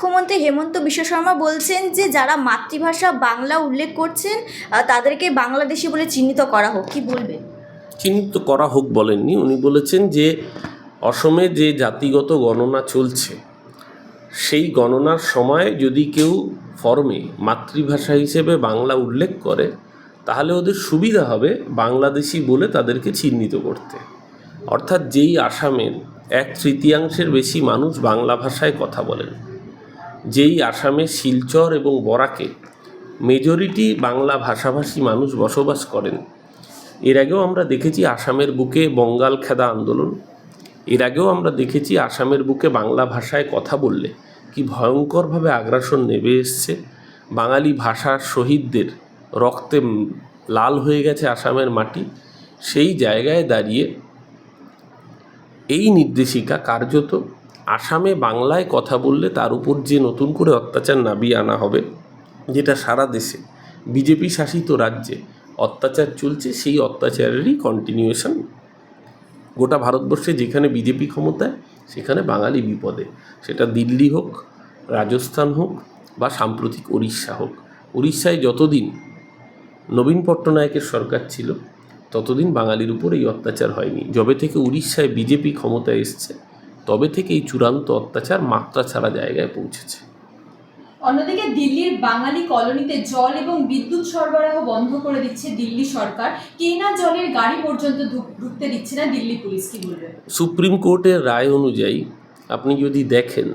মুখ্যমন্ত্রী হেমন্ত বিশ্ব শর্মা বলছেন যে, যারা মাতৃভাষা বাংলা উল্লেখ করছেন তাদেরকে বাংলাদেশি বলে চিহ্নিত করা হোক। কি বলবেন? চিহ্নিত করা হোক বলেননি। উনি বলেছেন যে, অসমে যে জাতিগত গণনা চলছে, সেই গণনার সময় যদি কেউ ফর্মে মাতৃভাষা হিসেবে বাংলা উল্লেখ করে, তাহলে ওদের সুবিধা হবে বাংলাদেশি বলে তাদেরকে চিহ্নিত করতে। অর্থাৎ যেই আসামের এক তৃতীয়াংশের বেশি মানুষ বাংলা ভাষায় কথা বলেন। যেই আসামে শিলচর এবং বরাকে মেজরিটি বাংলা ভাষাভাষী মানুষ বসবাস করেন। এর আগেও আমরা দেখেছি আসামের বুকে বঙ্গাল খেদা আন্দোলন। এর আগেও আমরা দেখেছি আসামের বুকে বাংলা ভাষায় কথা বললে কি ভয়ঙ্করভাবে আগ্রাসন নেমে এসছে। বাঙালি ভাষার শহীদদের রক্তে লাল হয়ে গেছে আসামের মাটি। সেই জায়গায় দাঁড়িয়ে এই নির্দেশিকা কার্যত আসামে বাংলায় কথা বললে তার উপর যে নতুন করে অত্যাচার নামিয়ে আনা হবে, যেটা সারা দেশে, বিজেপি শাসিত রাজ্যে অত্যাচার চলছে, সেই অত্যাচারেরই কন্টিনিউয়েশন গোটা ভারতবর্ষে যেখানে বিজেপি ক্ষমতায় সেখানে বাঙালি বিপদে। সেটা দিল্লি হোক, রাজস্থান হোক, বা সাম্প্রতিক উড়িষ্যা হোক। উড়িষ্যায় যতদিন নবীন পট্টনায়কের সরকার ছিল, ততদিন বাঙালির উপর এই অত্যাচার হয়নি। যবে থেকে উড়িষ্যায় বিজেপি ক্ষমতায় এসছে তবে থেকে এই চূড়ান্ত অত্যাচার মাত্রা ছাড়া জায়গায় পৌঁছেছে। অন্যদিকে দিল্লির বাঙালি কলোনিতে জল এবং বিদ্যুৎ সরবরাহ বন্ধ করে দিচ্ছে দিল্লি সরকার। কেনা জলের গাড়ি পর্যন্ত ঢুকতে দিচ্ছে না দিল্লি পুলিশ কি বলবেন? সুপ্রিম কোর্টের রায় অনুযায়ী আপনি যদি দেখেন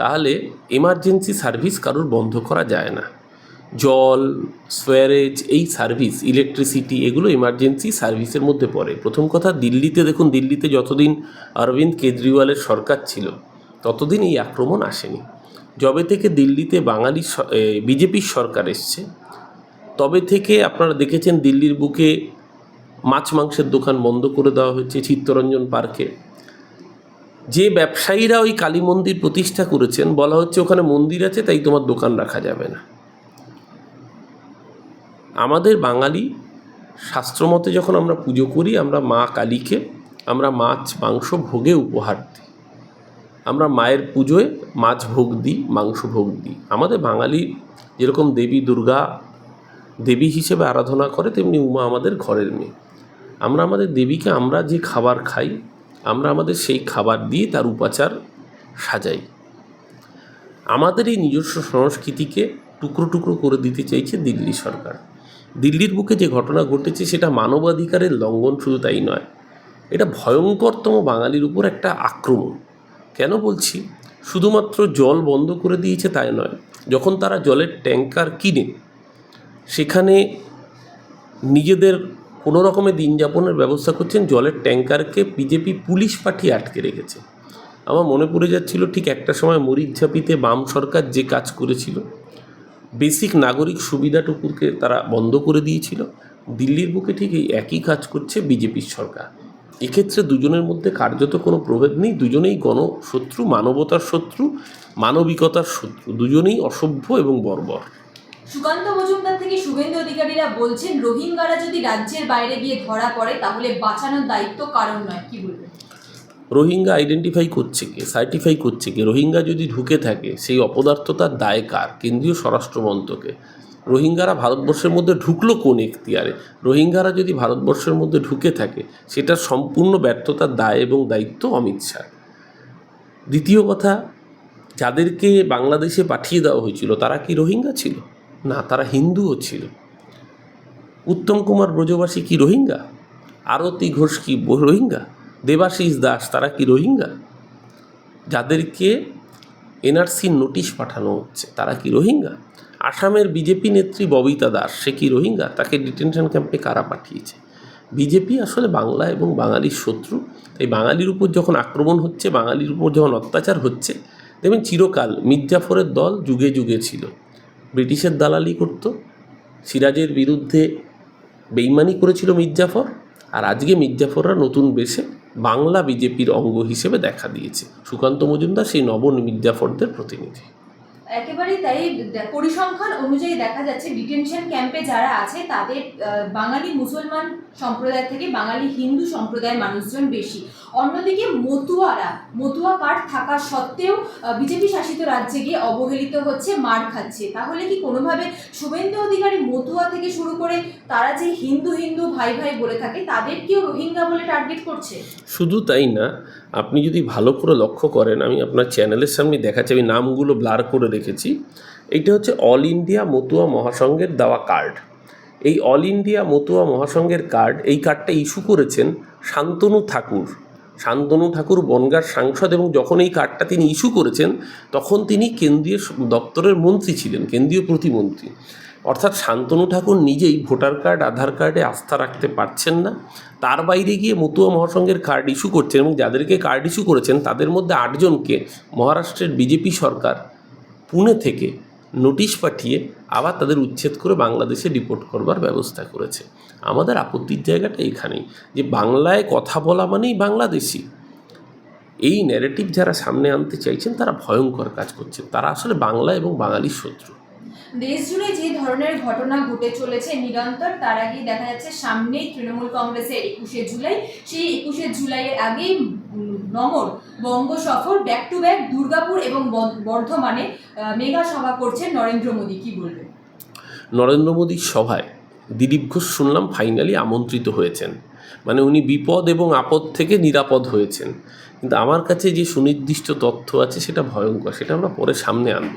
তাহলে এমার্জেন্সি সার্ভিস কারোর বন্ধ করা যায় না। জল সোয়ারেজ এই সার্ভিস ইলেকট্রিসিটি এগুলো এমার্জেন্সি সার্ভিসের মধ্যে পড়ে। প্রথম কথা, দিল্লিতে দেখুন, দিল্লিতে যতদিন অরবিন্দ কেজরিওয়ালের সরকার ছিল, ততদিন এই আক্রমণ আসেনি। যবে থেকে দিল্লিতে বাঙালি বিজেপির সরকার এসছে, তবে থেকে আপনারা দেখেছেন দিল্লির বুকে মাছ মাংসের দোকান বন্ধ করে দেওয়া হয়েছে চিত্তরঞ্জন পার্কে। যে ব্যবসায়ীরা ওই কালী মন্দির প্রতিষ্ঠা করেছেন, বলা হচ্ছে ওখানে মন্দির আছে, তাই তোমার দোকান রাখা যাবে না। আমাদের বাঙালি শাস্ত্রমতে যখন আমরা পুজো করি, আমরা মা কালীকে, আমরা মাছ, মাংস ভোগে উপহার দিই। আমরা মায়ের পুজোয় মাছ ভোগ দিই, মাংস ভোগ দিই। আমাদের বাঙালি যেরকম দেবী দুর্গা দেবী হিসেবে আরাধনা করে, তেমনি উমা আমাদের ঘরের মেয়ে। আমরা আমাদের দেবীকে আমরা যে খাবার খাই, আমরা আমাদের সেই খাবার দিয়ে তার উপাচার সাজাই। আমাদের এই নিজস্ব সংস্কৃতিকে টুকরো টুকরো করে দিতে চাইছে দিল্লি সরকার। দিল্লির বুকে যে ঘটনা ঘটেছে সেটা মানবাধিকারের লঙ্ঘন শুধু তাই নয়, এটা ভয়ঙ্করতম বাঙালির উপর একটা আক্রমণ। কেন বলছি? শুধুমাত্র জল বন্ধ করে দিয়েছে তাই নয়, যখন তারা জলের ট্যাঙ্কার কিনে, সেখানে নিজেদের কোনো রকমের দিন যাপনের ব্যবস্থা করছেন, জলের ট্যাঙ্কারকে বিজেপি পুলিশ পাঠিয়ে আটকে রেখেছে। আমার মনে পড়ে যাচ্ছিল ঠিক একটা সময় মরিচ মরিচঝাপিতে বাম সরকার যে কাজ করেছিল বেসিক নাগরিক সুবিধাটুকুকে তারা বন্ধ করে দিয়েছিল। দিল্লির বুকে ঠিক এই একই কাজ করছে বিজেপির সরকার। এক্ষেত্রে দুজনের মধ্যে কার্যত কোনো প্রভেদ নেই। দুজনেই গণশত্রু, মানবতার শত্রু, মানবিকতার শত্রু। দুজনেই অসভ্য এবং বর্বর। সুকান্ত মজুমদার থেকে শুভেন্দু অধিকারীরা বলছেন, রোহিঙ্গারা যদি রাজ্যের বাইরে গিয়ে ধরা পড়ে, তাহলে বাঁচানোর দায়িত্ব কারণ নয়। কি বলবেন? রোহিঙ্গা আইডেন্টিফাই করছে কে সার্টিফাই করছে কে? রোহিঙ্গা যদি ঢুকে থাকে, সেই অপদার্থতার দায় কার? কেন্দ্রীয় স্বরাষ্ট্রমন্ত্রকে রোহিঙ্গারা ভারতবর্ষের মধ্যে ঢুকলো কোন এখতিয়ারে? রোহিঙ্গারা যদি ভারতবর্ষের মধ্যে ঢুকে থাকে, সেটার সম্পূর্ণ ব্যর্থতার দায় এবং দায়িত্ব অমিত শাহ। দ্বিতীয় কথা, যাদেরকে বাংলাদেশে পাঠিয়ে দেওয়া হয়েছিল, তারা কি রোহিঙ্গা ছিল? না, তারা হিন্দুও ছিল। উত্তম কুমার ব্রজবাসী কি রোহিঙ্গা? আরতি ঘোষ কি রোহিঙ্গা? দেবাশিস দাস, তারা কি রোহিঙ্গা? যাদেরকে এনআরসির নোটিশ পাঠানো হচ্ছে, তারা কি রোহিঙ্গা? আসামের বিজেপি নেত্রী ববিতা দাস, সে কি রোহিঙ্গা? তাকে ডিটেনশন ক্যাম্পে কারা পাঠিয়েছে? বিজেপি আসলে বাংলা এবং বাঙালির শত্রু। তাই বাঙালির উপর যখন আক্রমণ হচ্ছে, বাঙালির উপর যখন অত্যাচার হচ্ছে, দেখবেন চিরকাল মির্জাফরের দল যুগে যুগে ছিল। ব্রিটিশের দালালি করত, সিরাজের বিরুদ্ধে বেইমানি করেছিল মির্জাফর, আর আজকে মির্জাফররা নতুন বেশে বাংলা বিজেপির অঙ্গ হিসেবে দেখা দিয়েছে। সুকান্ত মজুমদার সেই নব মির্জাফরদের প্রতিনিধি। একেবারেই তাই পরিসংখ্যান অনুযায়ী দেখা যাচ্ছে ডিটেনশন ক্যাম্পে যারা আছে, তাদের বাঙালি মুসলমান সম্প্রদায় থেকে বাঙালি হিন্দু সম্প্রদায়ের মানুষজন বেশি। অন্যদিকে মতুয়ারা, মতুয়া কার্ড থাকা সত্ত্বেও বিজেপি শাসিত রাজ্যে গিয়ে অবহেলিত হচ্ছে, মার খাচ্ছে। তাহলে কি কোনোভাবে শুভেন্দু অধিকারী মতুয়া থেকে শুরু করে তারা যে হিন্দু হিন্দু ভাই ভাই বলে থাকে তাদেরকেও রোহিঙ্গা বলে টার্গেট করছে? শুধু তাই না আপনি যদি ভালো করে লক্ষ্য করেন, আমি আপনার চ্যানেলের সামনে দেখাচ্ছি, আমি নামগুলো ব্লার করে রেখেছি। এইটা হচ্ছে অল ইন্ডিয়া মতুয়া মহাসংঘের দেওয়া কার্ড। এই অল ইন্ডিয়া মতুয়া মহাসংঘের কার্ড, এই কার্ডটা ইস্যু করেছেন শান্তনু ঠাকুর। শান্তনু ঠাকুর বনগাঁর সাংসদ এবং যখন এই কার্ডটা তিনি ইস্যু করেছেন, তখন তিনি কেন্দ্রীয় দপ্তরের মন্ত্রী ছিলেন, কেন্দ্রীয় প্রতিমন্ত্রী। অর্থাৎ শান্তনু ঠাকুর নিজেই ভোটার কার্ড, আধার কার্ডে আস্থা রাখতে পারছেন না। তার বাইরে গিয়ে মতুয়া মহাসংঘের কার্ড ইস্যু করছেন এবং যাদেরকে কার্ড ইস্যু করেছেন, তাদের মধ্যে আটজনকে মহারাষ্ট্রের বিজেপি সরকার পুনে থেকে নোটিশ পাঠিয়ে আবার তাদের উচ্ছেদ করে বাংলাদেশে ডিপোর্ট করবার ব্যবস্থা করেছে। আমাদের আপত্তির জায়গাটা এখানেই যে বাংলায় কথা বলা মানেই বাংলাদেশি। এই ন্যারেটিভ যারা সামনে আনতে চাইছেন, তারা ভয়ঙ্কর কাজ করছেন। তারা আসলে বাংলা এবং বাঙালির শত্রু। দেশ জুড়ে যে ধরনের ঘটনা ঘটে চলেছে নিরন্তর, তার আগেই দেখা যাচ্ছে সামনেই তৃণমূল কংগ্রেসের একুশে জুলাই। সেই একুশে জুলাইয়ের আগেই নমর বঙ্গ সফর ব্যাক টু ব্যাক দুর্গাপুর এবং বর্ধ- বর্ধমানে মেগা সভা করছেন নরেন্দ্র মোদী। কি বলবেন? নরেন্দ্র মোদীর সভায় দিলীপ ঘোষ শুনলাম ফাইনালি আমন্ত্রিত হয়েছেন। মানে উনি বিপদ এবং আপদ থেকে নিরাপদ হয়েছেন। কিন্তু আমার কাছে যে সুনির্দিষ্ট তথ্য আছে সেটা ভয়ঙ্কর, সেটা আমরা পরে সামনে আনব।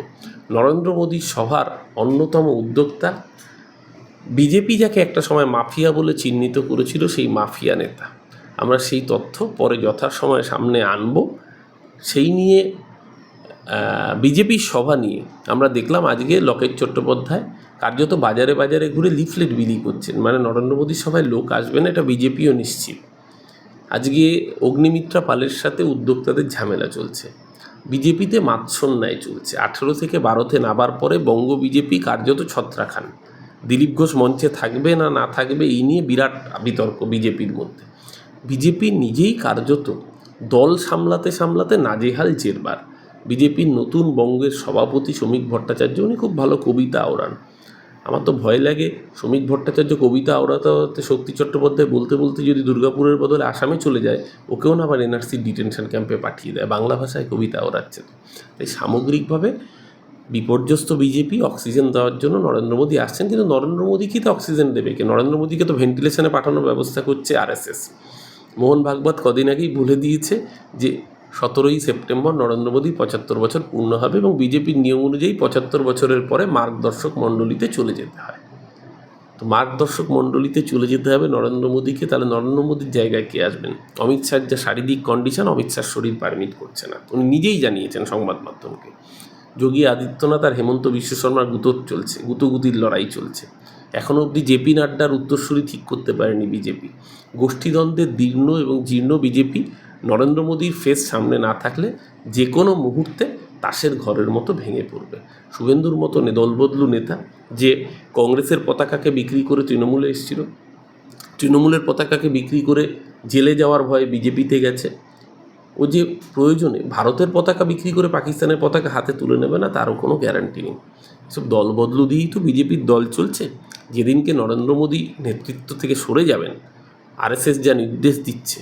নরেন্দ্র মোদীর সভার অন্যতম উদ্যোক্তা বিজেপি যাকে একটা সময় মাফিয়া বলে চিহ্নিত করেছিল, সেই মাফিয়া নেতা। আমরা সেই তথ্য পরে যথাসময়ে সামনে আনব। সেই নিয়ে বিজেপির সভা নিয়ে আমরা দেখলাম আজকে লকেট চট্টোপাধ্যায় কার্যত বাজারে বাজারে ঘুরে লিফলেট বিলি করছেন। মানে নরেন্দ্র মোদীর সভায় লোক আসবে না, এটা বিজেপিও নিশ্চিত। আজকে অগ্নিমিত্রা পালের সাথে উদ্যোক্তাদের ঝামেলা চলছে। বিজেপিতে মাৎসন্যায় চলছে। আঠেরো থেকে বারোতে নাবার পরে বঙ্গ বিজেপি কার্যত ছত্রাখান। দিলীপ ঘোষ মঞ্চে থাকবে না না থাকবে, এই নিয়ে বিরাট বিতর্ক বিজেপির মধ্যে। বিজেপি নিজেই কার্যত দল সামলাতে সামলাতে নাজেহাল জেরবার। বিজেপির নতুন বঙ্গের সভাপতি শ্রমিক ভট্টাচার্য, উনি খুব ভালো কবিতা আওড়ান আমার তো ভয় লাগে। শ্রমিক ভট্টাচার্য কবিতা আওড়াতে শক্তি চট্টোপাধ্যায় বলতে বলতে যদি দুর্গাপুরের বদলে আসামে চলে যায়, ওকেও না আবার এনআরসি ডিটেনশন ক্যাম্পে পাঠিয়ে দেয়। বাংলা ভাষায় কবিতা আওড়াচ্ছে। তাই সামগ্রিকভাবে বিপর্যস্ত বিজেপি অক্সিজেন দেওয়ার জন্য নরেন্দ্র মোদী আসছেন, কিন্তু নরেন্দ্র মোদীকে তো অক্সিজেন দেবে? কে? নরেন্দ্র মোদীকে তো ভেন্টিলেশনে পাঠানোর ব্যবস্থা করছে আরএসএস মোহন ভাগবত কদিন আগেই বলে দিয়েছে যে সতেরোই সেপ্টেম্বর নরেন্দ্র মোদী পঁচাত্তর বছর পূর্ণ হবে এবং বিজেপির নিয়ম অনুযায়ী পঁচাত্তর বছরের পরে মার্গদর্শক মণ্ডলীতে চলে যেতে হয়। তো মার্গদর্শক মণ্ডলীতে চলে যেতে হবে নরেন্দ্র মোদীকে, তাহলে নরেন্দ্র মোদীর জায়গায় কে আসবেন? অমিত শাহর যা শারীরিক কন্ডিশন অমিত শাহর শরীর পারমিট করছে না। উনি নিজেই জানিয়েছেন সংবাদ মাধ্যমকে। যোগী আদিত্যনাথ আর হেমন্ত বিশ্ব শর্মার গুতোর চলছে, গুতোগুতির লড়াই চলছে। এখনও অবধি জেপি নাড্ডার উত্তরসূরি ঠিক করতে পারেনি বিজেপি। গোষ্ঠীদ্বন্দ্বের দীর্ণ এবং জীর্ণ বিজেপি নরেন্দ্র মোদীর ফেস সামনে না থাকলে যে কোনো মুহূর্তে তাসের ঘরের মতো ভেঙে পড়বে। শুভেন্দুর মতো দলবদলু নেতা যে কংগ্রেসের পতাকাকে বিক্রি করে তৃণমূলে এসেছিল, তৃণমূলের পতাকাকে বিক্রি করে জেলে যাওয়ার ভয়ে বিজেপিতে গেছে, ও যে প্রয়োজনে ভারতের পতাকা বিক্রি করে পাকিস্তানের পতাকা হাতে তুলে নেবে না, তারও কোনো গ্যারান্টি নেই। সব দল বদলু দিয়েই তো বিজেপির দল চলছে। যেদিনকে নরেন্দ্র মোদী নেতৃত্ব থেকে সরে যাবেন, আরএসএস যা নির্দেশ দিচ্ছে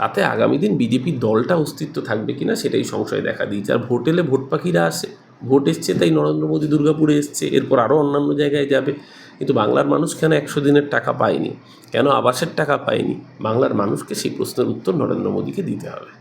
তাতে আগামী দিন বিজেপির দলটা অস্তিত্ব থাকবে কিনা সেটাই সংশয় দেখা দিয়েছে। আর ভোট এলে ভোট পাখিরা আসে, ভোট এসছে তাই নরেন্দ্র মোদী দুর্গাপুরে এসছে, এরপর আরও অন্যান্য জায়গায় যাবে। কিন্তু বাংলার মানুষ কেন একশো দিনের টাকা পায়নি? কেন আবাসের টাকা পায়নি? বাংলার মানুষকে সেই প্রশ্নের উত্তর নরেন্দ্র মোদীকে দিতে হবে।